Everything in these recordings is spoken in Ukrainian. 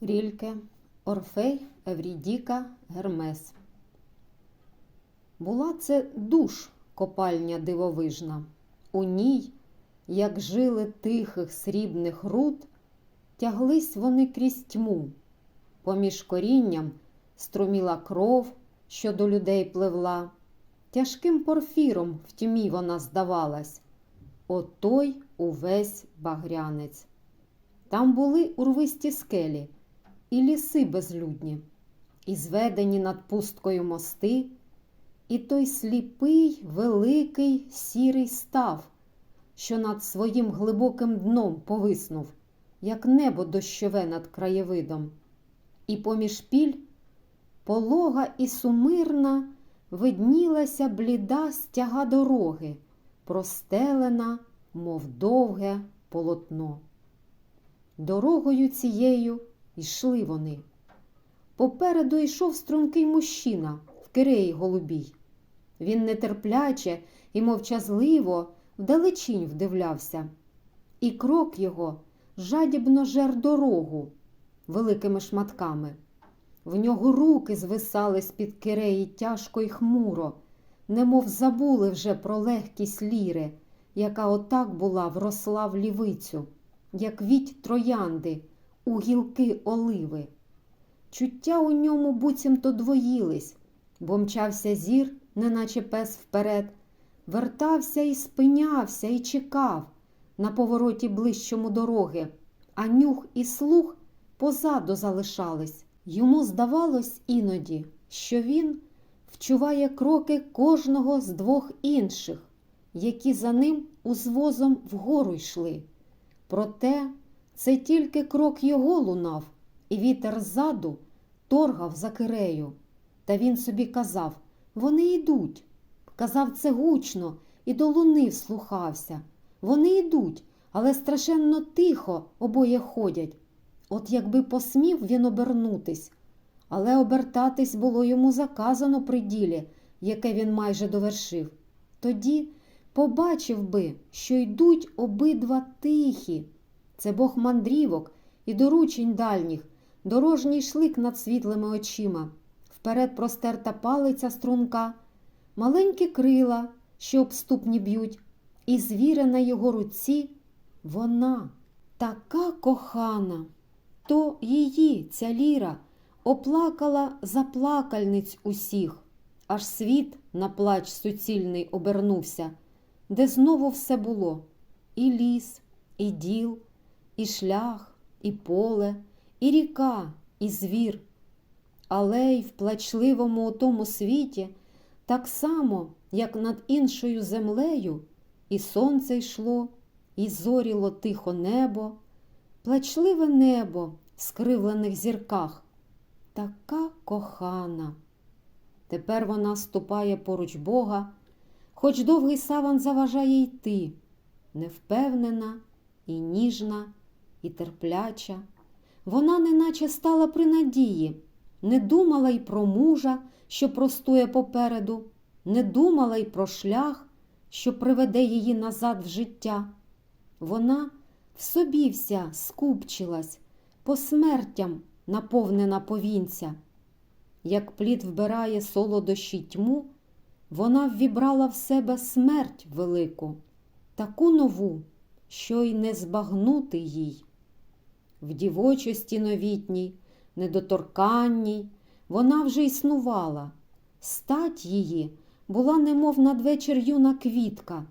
Рільке, Орфей, Еврідіка, Гермес. Була це душ копальня дивовижна. У ній, як жили тихих срібних руд, тяглись вони крізь тьму. Поміж корінням струміла кров, що до людей пливла. Тяжким порфіром в тьмі вона здавалась. Отой увесь багрянець. Там були урвисті скелі і ліси безлюдні, і зведені над пусткою мости, і той сліпий, великий сірий став, що над своїм глибоким дном повиснув, як небо дощове над краєвидом. І поміж піль полога і сумирна виднілася бліда стяга дороги, простелена, мов довге полотно. Дорогою цією йшли вони. Попереду йшов стрункий мужчина в киреї голубій. Він нетерпляче і мовчазливо вдалечінь вдивлявся, і крок його жадібно жер дорогу великими шматками. В нього руки звисали з-під киреї тяжко й хмуро, немов забули вже про легкість ліри, яка отак була вросла в лівицю, як віть троянди у гілки оливи. Чуття у ньому буцімто двоїлись, бо мчався зір, неначе пес вперед, вертався і спинявся, і чекав на повороті ближчому дороги, а нюх і слух позаду залишались. Йому здавалось іноді, що він вчуває кроки кожного з двох інших, які за ним узвозом вгору йшли. Проте це тільки крок його лунав, і вітер ззаду торгав за кирею. Та він собі казав вони йдуть. Казав це гучно і до луни вслухався. Вони йдуть, але страшенно тихо обоє ходять. От якби посмів він обернутись, але обертатись було йому заказано при ділі, яке він майже довершив. Тоді побачив би, що йдуть обидва тихі. Це Бог мандрівок і доручень дальніх, дорожній шлик над світлими очима, вперед простерта палиця струнка, маленькі крила, що обступні б'ють, і звіра на його руці вона. Така кохана. То її, ця ліра, оплакала заплакальниць усіх, аж світ на плач суцільний обернувся, де знову все було. І ліс, і діл, і шлях, і поле, і ріка, і звір. Але й в плачливому тому світі, так само, як над іншою землею, і сонце йшло, і зоріло тихо небо, плачливе небо в скривлених зірках, така кохана. Тепер вона ступає поруч Бога, хоч довгий саван заважає йти, невпевнена і ніжна, і терпляча. Вона неначе стала при надії, не думала й про мужа, що простує попереду, не думала й про шлях, що приведе її назад в життя. Вона в собі вся скупчилась, по смертям наповнена повінця. Як плід вбирає солодощі тьму, вона ввібрала в себе смерть велику, таку нову, що й не збагнути їй. В дівочості новітній, недоторканній, вона вже існувала. Стать її була, немов надвечір юна квітка,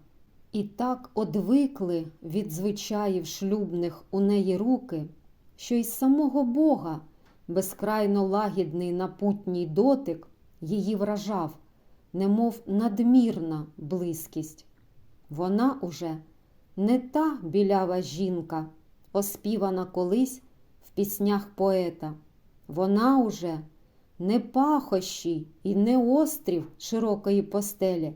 і так одвикли від звичаїв шлюбних у неї руки, що із самого Бога безкрайно лагідний напутній дотик її вражав, немов надмірна близькість. Вона уже не та білява жінка, оспівана колись в піснях поета. Вона уже не пахощі і не острів широкої постелі,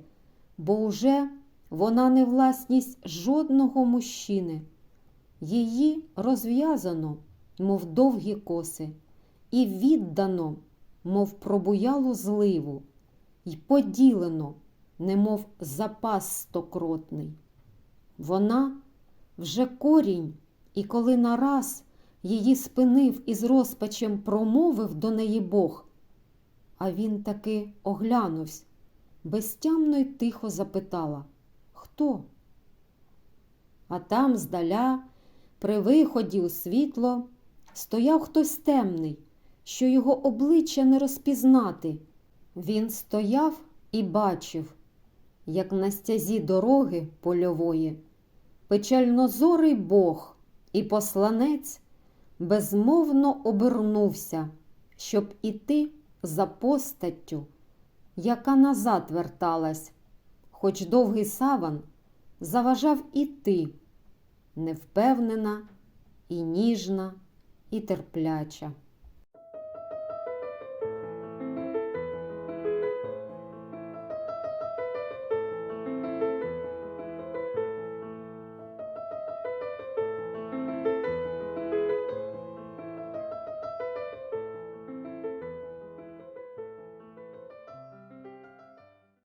бо уже вона не власність жодного мужчини. Її розв'язано, мов довгі коси, і віддано, мов пробуялу зливу, й поділено, немов запас стокротний. Вона вже корінь, і коли нараз її спинив і з розпачем промовив до неї Бог. А він таки оглянувсь, безтямно й тихо запитала Хто? А там здаля, при виході у світло, стояв хтось темний, що його обличчя не розпізнати. Він стояв і бачив, як на стязі дороги польової, печальнозорий Бог і посланець безмовно обернувся, щоб іти за постаттю, яка назад верталась, хоч довгий саван заважав іти, невпевнена і ніжна, і терпляча.